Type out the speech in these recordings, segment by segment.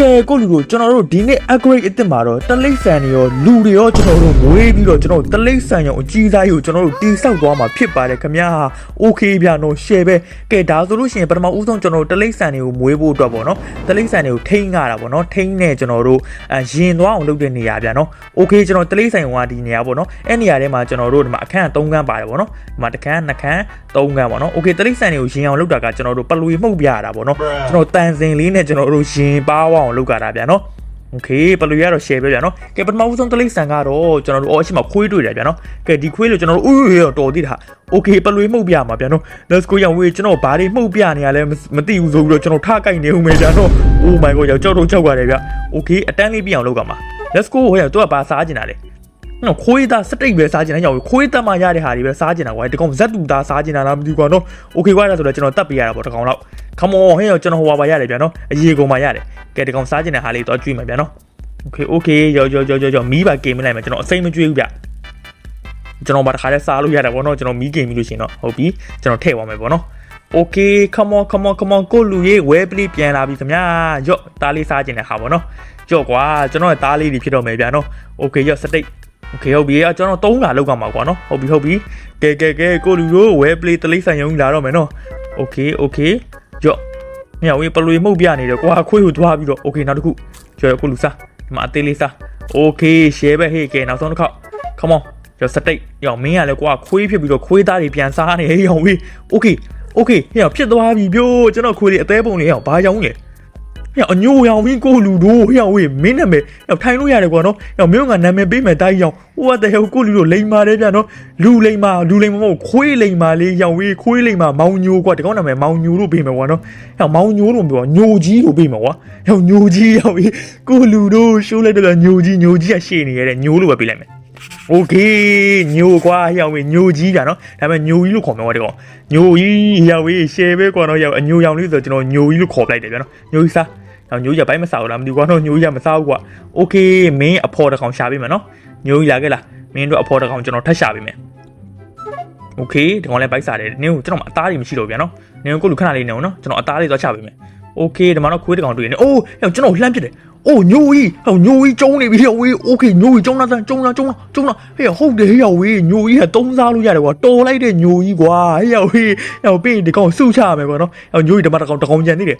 ကဲကိုလူတို့ကျွန်တော်တို့ဒီနေ့ upgrade အစ်စ်မှာတော့တလိပ်ဆန်တွေရောလူတွေရောကျွန်တော်တို့မွေးပြီးတော့ကျွန်တော်တို့တလိပ်ဆန်ရောအကြီးစားကြီးကိုကျွန်တော်တို့တိဆောက်သွားမှာဖြစ်ပါတယ်ခင်ဗျာ okay ဗျာနော် share ပဲကဲဒါဆိုလို့ရှိရင်ပထမဦးဆုံးကျွန်တော်တို့တလိပ်ဆန်တွေကိုမွေးဖို့အတွက်ပေါ့နော်တလိပ်ဆန်တွေကိုထိန်းရတာပေါ့နော်ထိန်းနဲ့ကျွန်တော်တို့အရင်သွားအောင်လုပ်တဲ့နေရာဗျာနော် okay ကျွန်တော်တလိပ်ဆန်ကဒီနေရာပေါ့နော်အဲ့နေရာထဲမှာကျွန်တော်တို့ဒီမှာအခန်း3ခန်းပါတယ်ပေါ့နော်ဒီမှာတစ်ခန်းနှစ်ခန်း3ခန်းပေါ့နော် okay တလိပ်ဆန်တွေကိုရင်အောင်လုပ်တာကကျွန်တော်တို့ပလွေမှုတ်ပြရတာပေါ့နော်ကျွန်တော်တန်စင်လေးနဲ့ကျွန်တော်တို့ရင်ပါဝအောင်လုပ်ကြတာဗျာနော် โอเคပလူရတော့ share ပဲဗျာနော်ကဲပထမဦးဆုံးတလိပ်ဆန်ကတော့ကျွန်တော်တို့အော်အရှိမခွေးတွေ့တယ်ဗျာနော်ကဲဒီခွေးလို့ကျွန်တော်တို့ဥရတော်သေးတာโอเคပလူမှုတ်ပြမှာဗျာနော် let's go ရောင်ဝေးကျွန်တော်ဘာတွေမှုတ်ပြနေရလဲမသိဘူးဆိုပြီးတော့ကျွန်တော်ထားကြိုက်နေဦးမယ်ဗျာနော် oh my god ရောက်ကြောက်တော့ကြောက်ရတယ်ဗျာโอเคအတန်းလေးပြအောင်လုပ်ကြမှာ let's go ဟိုရတော့ဘာစားကျင်တာလဲ နော်ခွေးသားစတိတ်ပဲစားကျင်တယ်ကြောက်ခွေးတက်မှရတဲ့ဟာတွေပဲစားကျင်တာကွာဒီကောင်ဇက်တူသားစားကျင်တာလားမသိဘူးကွာနော်โอเคကွာဒါဆိုတော့ကျွန်တော်တက်ပေးရတာပေါ့တကောင်လောက် come on ဟဲ့ကျွန်တော်ဟိုပါရတယ်ဗျာနော်အရေးကုန်ပါရတယ်ကဲဒီကောင်စားကျင်တဲ့ဟာလေးတော့ကြွေးမယ်ဗျာနော် โอเคโอเคရောရောရောရောရောမီးပါဂိမ်းမလိုက်မယ်ကျွန်တော်အစိမ့်မကြွေးဘူးဗျကျွန်တော်ဘာတစ်ခါလဲစားလို့ရတယ်ဗောနော်ကျွန်တော်မီးဂိမ်းပြီလို့ရှရင်တော့ဟုတ်ပြီကျွန်တော်ထည့်သွားမယ်ဗောနော်โอเค come on come on come on ကိုလူရေးဝဲပလေးပြန်လာပြီခင်ဗျာရော့တားလေးစားခြင်းတဲ့ဟာဗောနော်ကြော့ကွာကျွန်တော်ရဲ့တားလေးတွေဖြစ်တော့မယ်ဗျာနော်โอเคရော့စတိတ် โอเคဟုတ်ပြီအကျွန်တော်3ခါလောက်ကမှာကွာနော်ဟုတ်ပြီဟုတ်ပြီကဲကဲကဲကိုလူတို့ဝဲပလေးတလိမ့်ဆိုင်ရုံလာတော့မယ်နော်โอเคโอเคရော့ညဝေးပလွေမှုတ်ပြနေတယ်ကွာခွေးကိုသွားပြီးတော့โอเคနောက်တစ်ခုကျော်ကိုလူစား ဒီမှာအသေးလေးစားโอเค share ပဲဟေ့ကဲနောက်ဆုံးတစ်ခေါက် come on ကျော်စတိတ်ရောင်မင်းရလဲကွာခွေးဖြစ်ပြီးတော့ခွေးသားတွေပြန်စားနေဟေ့ရောင်ဝေး okay okay ဟေ့ဖြစ်သွားပြီပြို့ကျွန်တော်ခွေးတွေအသေးပုံလေးရောင်ဘာရောင်လဲ ဟေ့အညိုရောင်ပြီးကိုလူတို့ဟေ့ဝေးမင်းနာမည်ဟေ့ထိုင်လို့ရတယ်ကွာနော်ဟေ့မင်းကနာမည်ပေးမယ်တိုင်းရောင် what the hell ကိုလူတို့လိန်မာတယ်ဗျာနော်လူလိန်မာလူလိန်မာမဟုတ်ခွေးလိန်မာလေးရောင်ဝေးခွေးလိန်မာမောင်ညိုကွာဒီကောင်နာမည်မောင်ညိုလို့ပေးမယ်ကွာနော်ဟေ့မောင်ညိုလို့ပြောညိုကြီးလို့ပေးမယ်ကွာဟေ့ညိုကြီးရောင်ဝေးကိုလူတို့ရှိုးလိုက်တော့ညိုကြီးညိုကြီးကရှေ့နေရတဲ့ညိုလို့ပဲပေးလိုက်မယ် โอเคညိုကွာဟျောင်ဝေးညိုကြီးဗျာနော်ဒါပေမဲ့ညိုကြီးလို့ခေါ်မှာပါဒီကောင်ညိုကြီးဟျောင်ဝေး share ပဲကွာနော်ဟျောင်အညိုရောင်လေးဆိုတော့ကျွန်တော်ညိုကြီးလို့ခေါ်ပလိုက်တယ်ဗျာနော်ညိုကြီးစား ဟျောင်ညိုကြီးကဘိုင်းမစားဘူးလားမသိဘူးကွာနော်ညိုကြီးကမစားဘူးကွာโอเคမင်းအဖော်တစ်ကောင်ရှာပေးမယ်နော်ညိုကြီးလာခဲ့လားမင်းတို့အဖော်တစ်ကောင်ကျွန်တော်ထပ်ရှာပေးမယ်โอเคဒီကောင်လည်းဘိုက်စားတယ်နင်းကိုကျွန်တော်အသားတွေမရှိတော့ဗျာနော်နင်းကိုကိုလူခဏလေးနေအောင်နော်ကျွန်တော်အသားလေးသွားချပေးမယ်โอเคဒီမှာတော့ခွေးတစ်ကောင်တွေ့နေအိုးဟျောင်ကျွန်တော်လှမ်းပြတယ် အိုးညိုကြီးဟောညိုကြီးကျုံနေပြီဟောဝေးโอเคညိုကြီးကျုံလာတန်းကျုံလာကျုံလာကျုံလာဟေးဟုတ်တယ်ဟေးဟောဝေးညိုကြီးကတုံးစားလို့ရတယ်ကွာတော်လိုက်တဲ့ညိုကြီးကွာဟေးဟောဝေးဟောပြီးဒီကောင်စုချရမယ်ကွာနော်ဟောညိုကြီးဓမ္မတစ်ကောင်တစ်ကောင်ကြံနေတယ်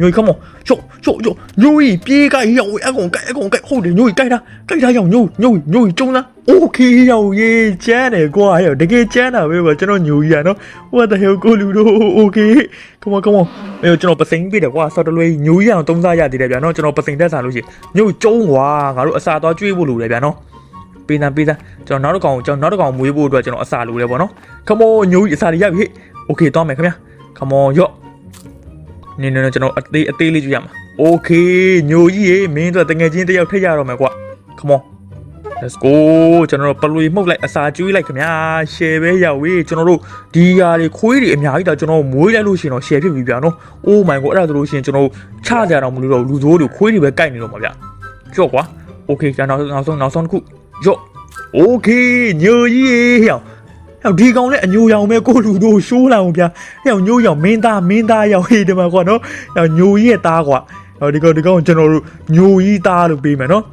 ညိုကြီး come on ချို့ချို့ချို့ညိုကြီးပြေးကြရောက်အကောင်ကြိုက်အကောင်ကြိုက်ဟုတ်တယ်ညိုကြီးကြိုက်တာကြိုက်တာရောက်ညိုညိုညိုကြီးကျုံလား okay ရောက်ရေးချမ်းတယ်ကွာရောက်တကယ်ချမ်းတာပဲကွာကျွန်တော်ညိုကြီးอ่ะနော် what the hell ကိုလူတို့ okay come on come on အဲ့ကျွန်တော်ပစိန်ပြေးတယ်ကွာဆော်တလွေညိုကြီးအောင်သုံးစားရသေးတယ်ဗျာနော်ကျွန်တော်ပစိန်တက်စားလို့ရှိရင်ညိုကျုံကွာငါတို့အစာသွားကျွေးဖို့လိုတယ်ဗျာနော်ပေးသားပေးသားကျွန်တော်နောက်တစ်ကောင်ကျွန်တော်နောက်တစ်ကောင်မွေးဖို့အတွက်ကျွန်တော်အစာလိုတယ်ပေါ့နော် come on ညိုကြီးအစာတွေရပြီ okay သွားမယ်ခင်ဗျာ come on ရော့ နင်းနင်းကျွန်တော်အသေးအသေးလေးကျွေးရမှာ okay ညိုကြီးရေမင်းတို့တငယ်ချင်းတစ်ယောက်ထည့်ရတော့မယ်ကွာ come on let's go ကျွန်တော်တို့ပလွေမှုတ်လိုက်အစာကျွေးလိုက်ခင်ဗျာ share ပဲရောက်ဝေးကျွန်တော်တို့ဒီຢာတွေခွေးတွေအများကြီးတော့ကျွန်တော်မွေးလိုက်လို့ရှိရင်တော့ share ဖြစ်ပြီဗျာနော် oh my god အဲ့ဒါဆိုလို့ရှိရင်ကျွန်တော်ချကြရတော့မလို့တော့လူဆိုးတွေခွေးတွေပဲကြိုက်နေတော့မှာဗျကြော့ကွာ okay ကျွန်တော်နောက်ဆုံးနောက်ဆုံးတစ်ခုကြော့ okay ညိုကြီးရေဟောဟော ဒီကောင်လည်းအညိုရောင်ပဲကိုလူတို့ရှိုးလာအောင်ဗျာဟောညိုရောင်မင်းသားမင်းသားရောင်ဟေးဒီမှာကွာနော်ဟောညိုကြီးရဲ့သားကွာဟောဒီကောင်ဒီကောင်ကျွန်တော်တို့ညိုကြီးသားလို့ပေးမယ်နော်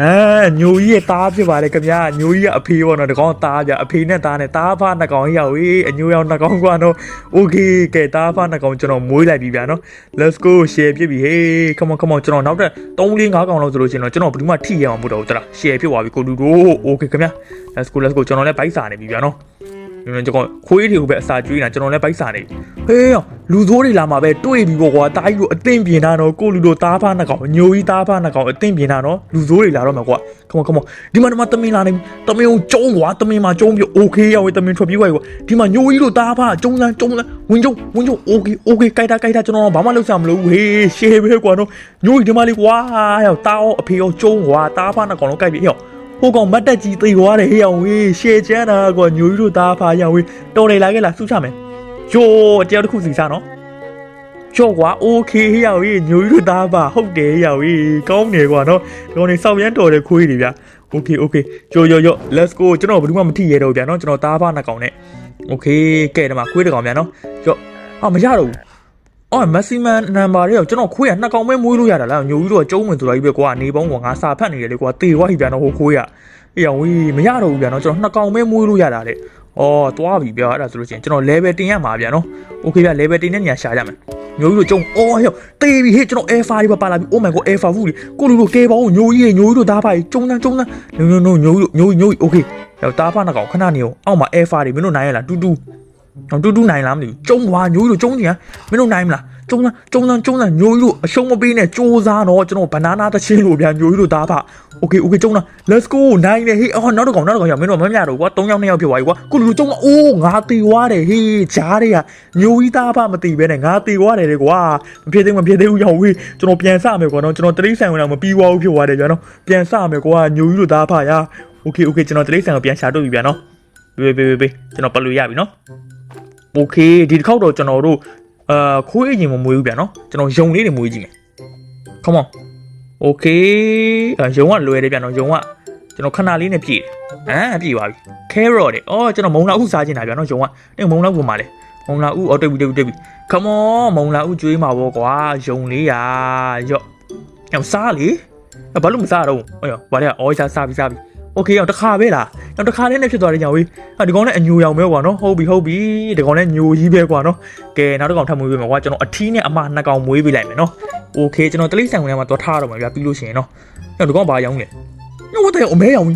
အဲညိုကြီးရဲ့သားဖြစ်ပါလေခင်ဗျာညိုကြီးကအဖေပေါ့နော်တကောင်သားဗျအဖေနဲ့သားနဲ့သားဖားနှစ်ကောင်ရောက်ဝေးအညိုရောက်နှစ်ကောင်ကွာနော် okay ကဲသားဖားနှစ်ကောင်ကျွန်တော်မွေးလိုက်ပြီဗျာနော် let's go share ဖြစ်ပြီ hey come on come on ကျွန်တော်နောက်ထပ်3 4 5ကောင်လောက်ဆိုလို့ရှိရင်တော့ကျွန်တော်ဘယ်သူမှထိရအောင်မဟုတ်တော့ဘူးတလား share ဖြစ်သွားပြီကိုလူတို့ okay ခင်ဗျာ let's go let's go ကျွန်တော်လည်းဘိုက်စာနေပြီဗျာနော်ဒီမှာ ကျွန်တော်ခွေးတွေကိုပဲအစာကျွေးနေတာကျွန်တော်လည်းဘိုက်စာနေဟေးလူဆိုးတွေလာမှာပဲတွေ့ပြီပေါ့ကွာတားကြီးတို့အသင်ပြင်တာနော်ကိုလူတို့သားဖားနှစ်ကောင်ညိုကြီးသားဖားနှစ်ကောင်အသင်ပြင်တာနော်လူဆိုးတွေလာတော့မှာကွာ come on come on ဒီမှာဒီမှာတမင်လာနေတမင်ကိုကျုံးကွာတမင်မှာကျုံးပြီး okay ရောက်တမင်ထွက်ပြေးသွားပြီကွာဒီမှာညိုကြီးတို့သားဖားကျုံးစမ်းကျုံးစမ်းဝင်ကျုံးဝင်ကျုံး okay okay ကြိုက်တာကြိုက်တာကျွန်တော်ဘာမှလုပ်စားမလို့ဟေးရှေးပဲကွာနော်ညိုကြီးဒီမှာလေးကွာရောက်တားအောင်အဖေရောကျုံးကွာသားဖားနှစ်ကောင်လုံးကြိုက်ပြီဟဲ့ ဟိုကောင်မတ်တက်ကြီးသိသွားတယ်ဟေးအောင်ဝေးရှေချမ်းတာကွာညိုကြီးတို့သားဖာရောင်ဝေးတော်တယ်လာခဲ့လားစုချမယ်ယိုးတယောက်တစ်ခုစီစားနော်ကျော်ကွာโอเคဟေးအောင်ဝေးညိုကြီးတို့သားဖာဟုတ်တယ်ဟေးအောင်ဝေးကောင်းတယ်ကွာနော်ဒီကောင်နေစောက်ရမ်းတော်တဲ့ခွေးတွေဗျာโอเคโอเคကြော်ကြော်ကြော် let's go ကျွန်တော်ဘယ်သူမှမထိရတော့ဘူးဗျာနော်ကျွန်တော်သားဖာနှစ်ကောင်နဲ့โอเคကဲဒီမှာခွေးတစ်ကောင်ဗျာနော်ကြော်အာမရတော့ဘူး အော်မက်ဆီမန်နံပါတ်တွေကကျွန်တော်ခွေးကနှစ်ကောင်ပဲမွေးလို့ရတာလားညိုကြီးတော့ကျုံးဝင်ဆိုတော့ကြီးပဲကွာနေပေါင်းကငါစာဖတ်နေတယ်လေကွာတေသွားပြီဗျာနော်ဟိုခွေးကအေးအောင်ဝီးမရတော့ဘူးဗျာနော်ကျွန်တော်နှစ်ကောင်ပဲမွေးလို့ရတာလေအော်သွားပြီဗျာအဲ့ဒါဆိုလို့ရှိရင်ကျွန်တော် level တင်ရမှာဗျာနော်โอเคဗျာ level တင်တဲ့နေရာရှာကြမယ်ညိုကြီးတို့ကျုံအော်ဟဲ့တေးပြီဟေ့ကျွန်တော် air fire တွေပါပါလာပြီ oh my god air fire ဘူးလေကိုလူတို့ကဲပေါင်းညိုကြီးညိုကြီးတို့သားပါကြီးကျုံတန်းကျုံတန်း no no no ညိုကြီးညိုကြီးညိုကြီး okay ဟဲ့တားဖာနှစ်ကောင်ခဏနေအောင်အောက်မှာ air fire တွေမင်းတို့နိုင်ရလားတူတူ တူတူနိုင်လားမသိဘူးကျုံွားညိုကြီးတို့ကျုံကြည့်ဟမ်မင်းတို့နိုင်မလားကျုံတန်းကျုံတန်းကျုံတန်းညိုကြီးတို့အရှုံးမပေးနဲ့စူးစားတော့ကျွန်တော်ဘနာနာတချင်းလို့ဗျာညိုကြီးတို့သားဖာ okay okay ကျုံတန်း let's go နိုင်တယ်ဟေးအော်နောက်တစ်ကောင်နောက်တစ်ကောင်ရမင်းတို့မမြတော့ကွာ၃ယောက်၂ယောက်ဖြစ်သွားပြီကွာကိုလူလူကျုံကအိုးငါတီွားတယ်ဟေးဂျားတွေကညိုကြီးသားဖာမတီးပဲနဲ့ငါတီွားတယ်လေကွာမဖြစ်သေးမဖြစ်သေးဘူးရောက်ဝေးကျွန်တော်ပြန်စမယ်ကွာနော်ကျွန်တော်တရိတ်ဆိုင်ဝင်တော့မပြီးွားဘူးဖြစ်သွားတယ်ဗျာနော်ပြန်စမယ်ကွာညိုကြီးတို့သားဖာရာ okay okay ကျွန်တော်တရိတ်ဆိုင်ကိုပြန်ရှာတော့ပြီဗျာနော်ပေးပေးပေးပေးကျွန်တော်ပတ်လို့ရပြီနော် โอเคဒီတစ်ခေါက်တော့ကျွန်တော်တို့အာခိုးအရင်မမွေးဘူးဗျာနော်ကျွန်တော်ယုံလေးတွေမွေးကြည့်မယ် come on โอเคအာယုံကလွယ်တယ်ဗျာနော်ယုံကကျွန်တော်ခဏလေးနဲ့ပြည့်တယ်ဟမ်ပြည့်ပါပြီ carrot တွေအော်ကျွန်တော်မုံလာဥစားချင်တာဗျာနော်ယုံကအဲ့မုံလာဥပုံပါလေမုံလာဥအော်တွေ့ပြီတွေ့ပြီတွေ့ပြီ come on မုံလာဥကျွေးမှာပေါ့ကွာယုံလေးရာရော့ညောင်စားလေဘာလို့မစားတော့ဟောရောဘာလဲအော်စားစားပြီစားပြီ โอเคအောင်တစ်ခါပဲလားအောင်တစ်ခါလေးနဲ့ဖြစ်သွားတယ်ညောင်ဝေးဟာဒီကောင်လည်းအညူရောင်ပဲကွာနော်ဟုတ်ပြီဟုတ်ပြီဒီကောင်လည်းညိုကြီးပဲကွာနော်ကဲနောက်တစ်ကောင်ထပ်မွေးပေးမယ်ကွာကျွန်တော်အထီးနဲ့အမနှစ်ကောင်မွေးပေးလိုက်မယ်နော်โอเคကျွန်တော်တလိဆိုင်ဝင်ထဲမှာသွားထားတော့မှာဗျာပြီးလို့ရှိရင်နော်ညောင်ဒီကောင်ဘာရောင်းလဲညောင်ဝတ်တယ်အမဲရောင်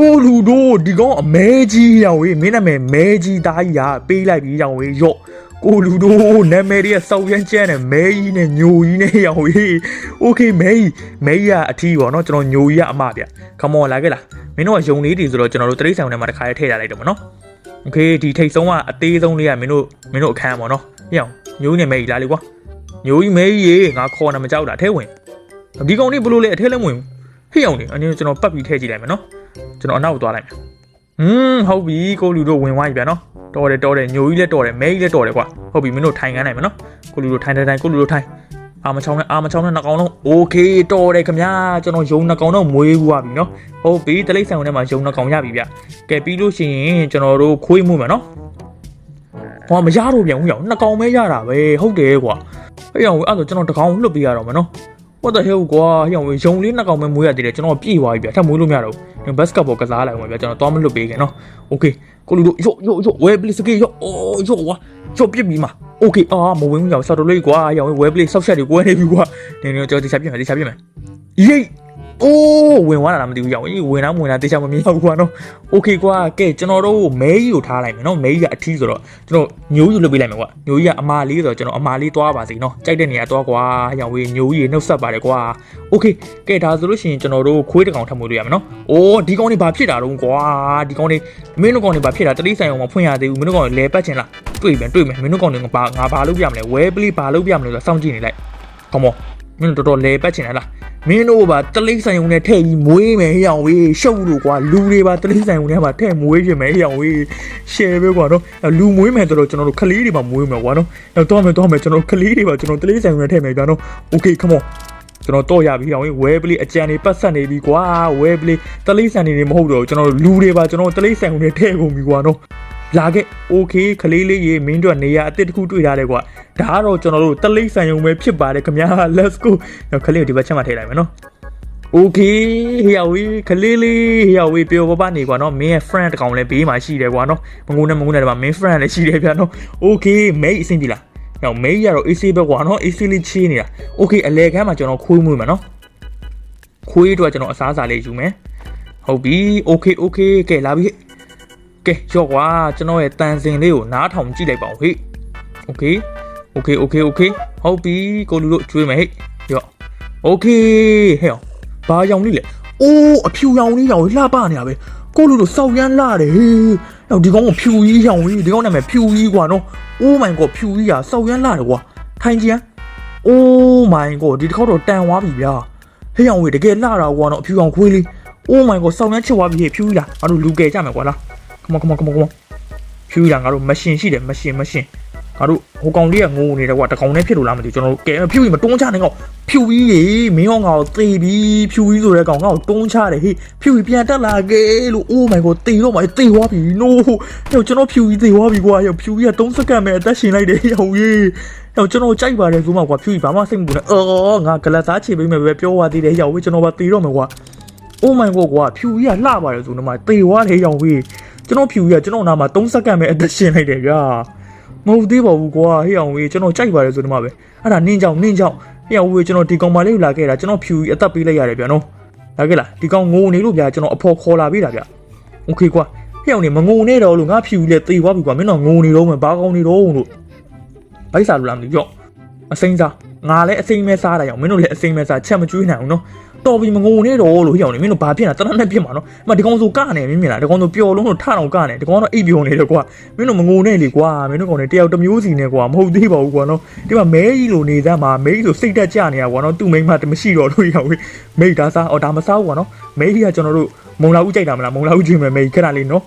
ကိုလူတို့ဒီကောင်အမဲကြီးရောင်ဝေးမင်းနာမည်မဲကြီးသားကြီးကပေးလိုက်ပြီးရောင်ဝေးရော့ ကိုလူတို့နာမည်တွေကစောက်ရမ်းကျန်းတယ်မဲကြီးနဲ့ညိုကြီးနဲ့ရောင်ဝေးโอเคမဲကြီးမဲကြီးကအထီးပေါ့နော်ကျွန်တော်ညိုကြီးကအမဗျ come on လာခဲ့လား မင်းတို့ကယုံလေးတွေဆိုတော့ကျွန်တော်တို့တရိတ်ဆောင်ထဲမှာတစ်ခါလေးထည့်ထားလိုက်တော့မနော်โอเคဒီထိတ်ဆုံးကအသေးဆုံးလေးကမင်းတို့မင်းတို့အခန်းပေါ့နော်ဟေ့အောင်ညိုးနေမဲကြီးလားလေကွာညိုးကြီးမဲကြီးရေငါခေါ်နေမကြောက်တာထဲဝင်ဒီကောင်လေးဘလို့လဲအထဲလည်းမဝင်ဘူးဟေ့အောင်လေအနေနဲ့ကျွန်တော်ပတ်ပြီးထည့်ကြည့်လိုက်မယ်နော်ကျွန်တော်အနောက်ကိုသွားလိုက်မယ် ဟွန်းဟုတ်ပြီကိုလူတို့ဝင်သွားပြီဗျာနော်တော်တယ်တော်တယ်ညိုကြီးလည်းတော်တယ်မဲကြီးလည်းတော်တယ်ကွာဟုတ်ပြီမင်းတို့ထိုင်ခန်းနိုင်မယ်နော်ကိုလူတို့ထိုင်ထိုင်ထိုင်ကိုလူတို့ထိုင်အာမချောင်းနဲ့အာမချောင်းနဲ့နှကောင်လုံးโอเคတော်တယ်ခင်ဗျာကျွန်တော်ယုံနှကောင်တော့မွေးဘူးပါပြီနော် ဟုတ်ပြီတလိပ်ဆိုင်ဝင်ထဲမှာယုံနှကောင်ရပြီဗျကဲပြီးလို့ရှိရင်ကျွန်တော်တို့ခွေးမှုမယ်နော်ဟောမရတော့ပြန်ဘူးရောနှစ်ကောင်ပဲရတာပဲဟုတ်တယ်ကွာဟဲ့ရောအဲ့ဒါကျွန်တော်တစ်ကောင်လွတ်ပေးရတော့မယ်နော် what the hell ကွာဟိအောင်ရုံလေးနှစ်ကောင်ပဲမွေးရသေးတယ်ကျွန်တော်ပြေးသွားပြီဗျာထပ်မွေးလို့မရတော့ဘူးဘတ်စကတ်ဘောကစားလိုက်အောင်ဗျာကျွန်တော်တော့မလွတ်ပေးခင်နော် okay ကိုလူတို့ယော့ယော့ယော့ဝဲပလစ်စကေယော့အိုးယော့ဝါယော့ပြစ်ပြီမှာ okay အာမဝင်ဘူးကြောင်ဆော်တော်လေးကွာဟိအောင်ဝဲပလစ်ဆောက်ရှက်တွေကိုဝဲနေပြီကွာနေနေကျွန်တော်ဒီစားပြစ်မယ်ဒီစားပြစ်မယ်ယေး အိုးဝင်သွားတာလားမသိဘူးရောက်ရင်ဝင်တော့ဝင်တာတေချာမမြင်တော့ဘူးကွာနော်โอเคကွာကဲကျွန်တော်တို့မဲကြီးကိုထားလိုက်မယ်နော်မဲကြီးကအထီးဆိုတော့ကျွန်တော်ညိုးယူလုပ်ပေးလိုက်မယ်ကွာညိုးကြီးကအမာလေးဆိုတော့ကျွန်တော်အမာလေးသွားပါစေနော်ကြိုက်တဲ့နေရာသွားကွာရောင်ဝေးညိုးကြီးနှုတ်ဆက်ပါတယ်ကွာโอเคကဲဒါဆိုလို့ရှိရင်ကျွန်တော်တို့ခွေးတစ်ကောင်ထပ်မွေးလို့ရမယ်နော်အိုးဒီကောင်နေဘာဖြစ်တာတော့ကွာဒီကောင်နေမင်းတို့ကောင်နေဘာဖြစ်တာတတိဆိုင်အောင်မဖွင့်ရသေးဘူးမင်းတို့ကောင်လဲပတ်ချင်လားတွေ့ပြန်တွေ့မယ်မင်းတို့ကောင်နေငါဘာငါဘာလုပ်ပြမလဲဝဲပလီဘာလုပ်ပြမလဲဆိုတော့စောင့်ကြည့်နေလိုက် come on မင်းတို့တော်တော်လဲပတ်ချင်လား မင်းတို့ပါတလိမ့်ဆိုင်ုံနဲ့ထည့်ပြီးမွေးမယ်ဟေ့အောင်ဝေးရှုပ်လို့ကွာလူတွေပါတလိမ့်ဆိုင်ုံထဲမှာထည့်မွေးပြင်မယ်ဟေ့အောင်ဝေး share ပဲကွာနော်လူမွေးမယ်ဆိုတော့ကျွန်တော်တို့ကလေးတွေပါမွေးမယ်ကွာနော်တော့တော့မယ်တော့မယ်ကျွန်တော်ကလေးတွေပါကျွန်တော်တလိမ့်ဆိုင်ုံနဲ့ထည့်မယ်ဗျာနော် okay come on ကျွန်တော်တော့ရပြီအောင်ဝဲပလေးအကြံနေပတ်ဆက်နေပြီကွာဝဲပလေးတလိမ့်ဆန်နေနေမဟုတ်တော့ကျွန်တော်လူတွေပါကျွန်တော်တလိမ့်ဆန်ုံနဲ့ထည့်ကုန်ပြီကွာနော် လာခဲ့ okay ခလေးလေးရေမင်းတို့နေရာအစ်စ်တစ်ခုတွေ့ထားတယ်ကွာဒါကတော့ကျွန်တော်တို့တလိပ်ဆန်ယုံပဲဖြစ်ပါတယ်ခင်ဗျာ let's go ခလေးကိုဒီဘက်ချက်မှထည့်လိုက်မယ်နော် okay ဟေးဝေးခလေးလေးဟေးဝေးပျော်ပပနေကွာနော်မင်းရဲ့ friend တကောင်လည်းဘေးမှာရှိတယ်ကွာနော်မငုံနဲ့မငုံနဲ့တမမင်း friend လည်းရှိတယ်ဗျာနော် okay မိတ်အဆင်ပြေလားတော့မေးရတော့ AC ပဲကွာနော် AC လေးချေးနေတာ okay အလဲခန်းမှာကျွန်တော်ခွေးမွေးမှာနော်ခွေးတော့ကျွန်တော်အစားအစာလေးယူမယ်ဟုတ်ပြီ okay okay ကဲလာပြီ ကဲရော့ကွာကျွန်တော်ရဲ့တန်စင်လေးကိုနားထောင်ကြည့်လိုက်ပါဦးဟေ့โอเคโอเคโอเคโอเคဟုတ်ပြီကိုလူတို့ကျွေးမယ်ဟေ့ရော့โอเคဟဲ့ ဘာရောင်လေးလဲအိုးအဖြူရောင်လေးရောင်လှပနေရပဲကိုလူတို့စောက်ရမ်းလာတယ်ဟေးဟောဒီကောင်ကဖြူကြီးရောင်ကြီးဒီကောင်နာမည်ဖြူကြီးကွာနော် Oh my god ဖြူကြီးอ่ะစောက်ရမ်းလာတယ်ကွာထိုင်ကြည့်ဟမ် Oh my god ဒီတစ်ခေါက်တော့တန်သွားပြီဗျာဟေးရောင်ဝေတကယ်လှတာကွာနော်အဖြူရောင်ခွေးလေး Oh my god စောက်ရမ်းချစ်သွားပြီဟေးဖြူကြီးလားငါတို့လူကယ်ကြမယ်ကွာလား Come on come on come on come on ဖြူကြီးလားငါတို့မရှင်ရှိတယ်မရှင်မရှင်ငါတို့ဟိုကောင်လေးကငိုနေတယ်ကွာတကောင်နဲ့ဖြစ်လို့လားမသိဘူးကျွန်တော်တို့ကဲဖြူကြီးမတွန်းချနိုင်ကောင်ဖြူကြီးရေမင်းကောင်ကောင်သေပြီဖြူကြီးဆိုတဲ့ကောင်ကောင်တွန်းချတယ်ဟေးဖြူကြီးပြန်တက်လာခဲ့လို့ Oh my god သေတော့မှသေသွားပြီ no ဟိုကျွန်တော်ဖြူကြီးသေသွားပြီကွာဟိုဖြူကြီးက3စက္ကန့်ပဲအသက်ရှင်လိုက်တယ်ဟိုကြီးဟဟဲ့ကျွန်တော်ကြိုက်ပါတယ်ဆိုမှကွာဖြူကြီးဘာမှစိတ်မပူနဲ့အော်ငါဂလက်သားချေပေးမယ်ပဲပြောသွားသေးတယ်ရောက်ဝေးကျွန်တော်ပါတေတော့မယ်ကွာ Oh my god ကွာဖြူကြီးကလှပါတယ်ဆိုတော့မှတေသွားတယ်ရောက်ဝေး ကျွန်တော်ဖြူကြီးကကျွန်တော်နာမှာ3စက္ကန့်ပဲအသက်ရှင်လိုက်တယ်ဗျာမဟုတ်သေးပါဘူးကွာဟေးအောင်ဝေးကျွန်တော်ကြိုက်ပါတယ်ဆိုတော့မှပဲအဲ့ဒါနင်းကြောင်နင်းကြောင်ဟေးအောင်ဝေးကျွန်တော်ဒီကောင်မလေးကိုလာခဲ့တာကျွန်တော်ဖြူကြီးအသက်ပေးလိုက်ရတယ်ဗျာနော်လာခဲ့လားဒီကောင်ငိုနေလို့ဗျာကျွန်တော်အဖော်ခေါ်လာပေးတာဗျာ Okay ကွာဟေးအောင်နေမငိုနေတော့လို့ငါဖြူကြီးလည်းတေသွားပြီကွာမင်းတော့ငိုနေတော့မယ်ဘာကောင်းနေတော့လို့ဘိုက်စားလို့လားမသိကြော့အစိမ့်စားငါလည်းအစိမ့်မဲစားတာရောမင်းတို့လည်းအစိမ့်မဲစားချက်မကျွေးနိုင်ဘူးနော် တော်ပြီမငုံနေတော့လို့ဟိအောင်နေမင်းတို့ဘာဖြစ်နေတာတနက်နဲ့ဖြစ်မှာနော်အမဒီကောင်ဆိုကနေမင်းမြင်လားဒီကောင်ဆိုပျော်လုံးလို့ထအောင်ကနေဒီကောင်ကတော့အိပ်ပျော်နေတယ်ကွာမင်းတို့မငုံနေလေကွာမင်းတို့ကောင်တွေတယောက်တစ်မျိုးစီနဲ့ကွာမဟုတ်သေးပါဘူးကွာနော်ဒီမှာမဲကြီးလိုနေသမ်းမှာမဲကြီးဆိုစိတ်တက်ကြနေရကွာနော်သူ့မိန်းမတမရှိတော့လို့ရအောင်မိတ်ဒါစားအော်ဒါမစားဘူးကွာနော်မဲကြီးကကျွန်တော်တို့မုံလာဦးကြိုက်တာမလားမုံလာဦးချင်းမယ်မဲကြီးခဏလေးနော်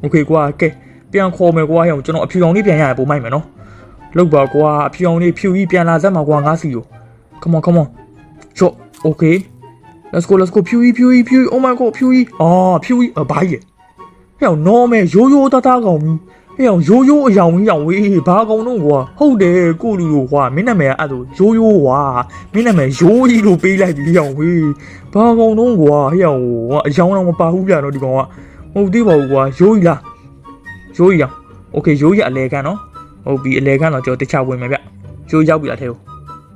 โอเคကွာကဲပြန်ခေါ်မယ်ကွာဟိအောင်ကျွန်တော်အဖြူအောင်လေးပြန်ရရပုံမိုက်မယ်နော်လောက်ပါကွာအဖြူအောင်လေးဖြူကြီးပြန်လာစမ်းမှာကွာငါစီကို come on come on ချော့ okay let's go let's go ဖြူကြီးဖြူကြီးဖြူကြီး oh my god ဖြူကြီးအာဖြူကြီးအဘိုင်းရဲ့ဟဲ့အောင် normal ရိုးရိုးသားသားကောင်ကြီးဟဲ့အောင်ရိုးရိုးအယောင်ကြီးအောင်ဝေးဘာကောင်တော့ကွာဟုတ်တယ်ကိုလူလိုကွာမင်းနာမည်ကအဲ့လိုရိုးရိုးကွာမင်းနာမည်ရိုးကြီးလို့ပေးလိုက်ပြီအောင်ဝေးဘာကောင်တော့ကွာဟဲ့အောင်အယောင်တော့မပါဘူးပြတော့ဒီကောင်ကမဟုတ်သေးပါဘူးကွာရိုးကြီးလားရိုးကြီးလား okay ရိုးကြီးအလဲကန်နော်ဟုတ်ပြီအလဲကန်တော့ကျွန်တော်တခြားဝင်မယ်ဗျရိုးရောက်ပြီလားထဲကို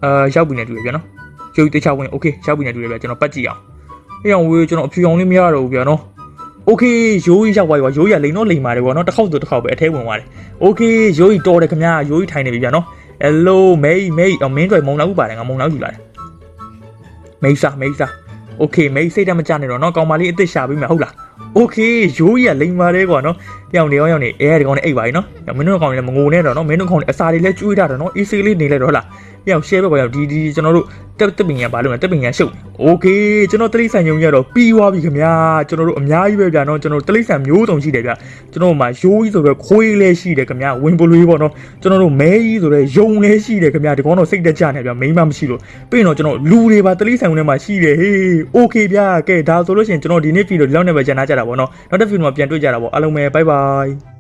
အာရောက်ပြီနေတူရဗျနော် ကျုပ်တခြားဝင်โอเคရောက်ပြီနေတူတယ်ဗျကျွန်တော်ပတ်ကြည့်အောင်အေးအောင်ဝေးကျွန်တော်အဖြူအောင်လေးမရတော့ဘူးဗျာနော်โอเคရိုးကြီးရောက်သွားပြီကွာရိုးကြီးကလိန်တော့လိန်ပါတယ်ကွာနော်တစ်ခေါက်တော့တစ်ခေါက်ပဲအထဲဝင်သွားတယ်โอเคရိုးကြီးတော်တယ်ခင်ဗျာရိုးကြီးထိုင်နေပြီဗျာနော် hello မေးမေးအမင်းတွေမုံလောက်ဘူးပါတယ်ငါမုံလောက်ယူလာတယ်မေးစာမေးစာโอเคမေးစိတ်တမကြနေတော့နော်ကောင်မလေးအစ်စ်ရှာပေးမယ်ဟုတ်လား โอเคရိုးကြီးကလိန်ပါတယ်ကွာနော်ပြောင်းနေအောင်ရောက်နေအဲဒီကောင်လေးအိတ်ပါပြီနော်မင်းတို့ကောင်လေးမငိုနဲ့တော့နော်မင်းတို့ကောင်လေးအစာတွေလည်းကျွေးတာတော့နော် easy လေးနေလိုက်တော့ဟုတ်လား ပြောင်း share ပဲကွာဒီဒီကျွန်တော်တို့တက်တက်ပင်ရပါလို့မယ်တက်ပင်ရရှုပ်โอเคကျွန်တော်တလိဆန်ညုံရတော့ပြီးသွားပြီခင်ဗျာကျွန်တော်တို့အများကြီးပဲဗျာနော်ကျွန်တော်တလိဆန်မျိုးစုံရှိတယ်ဗျာကျွန်တော်တို့မှာရိုးကြီးဆိုတော့ခွေးလည်းရှိတယ်ခင်ဗျာဝင်ပလွေးပေါ့နော်ကျွန်တော်တို့မဲကြီးဆိုတော့ယုံလည်းရှိတယ်ခင်ဗျာဒီကောင်တော့စိတ်တက်ကြနေဗျာမိန်းမမရှိလို့ပြီးရင်တော့ကျွန်တော်လူတွေပါတလိဆန်ဝင်ထဲမှာရှိတယ်ဟေးโอเคဗျာကဲဒါဆိုလို့ရှိရင်ကျွန်တော်ဒီနေ့ဗီဒီယိုဒီလောက်နဲ့ပဲကျန်နာ ကြတာပေါ့နော်နောက်တစ်ဗီဒီယိုမှာပြန်တွေ့ကြတာပေါ့အားလုံးပဲဘိုင်ဘိုင်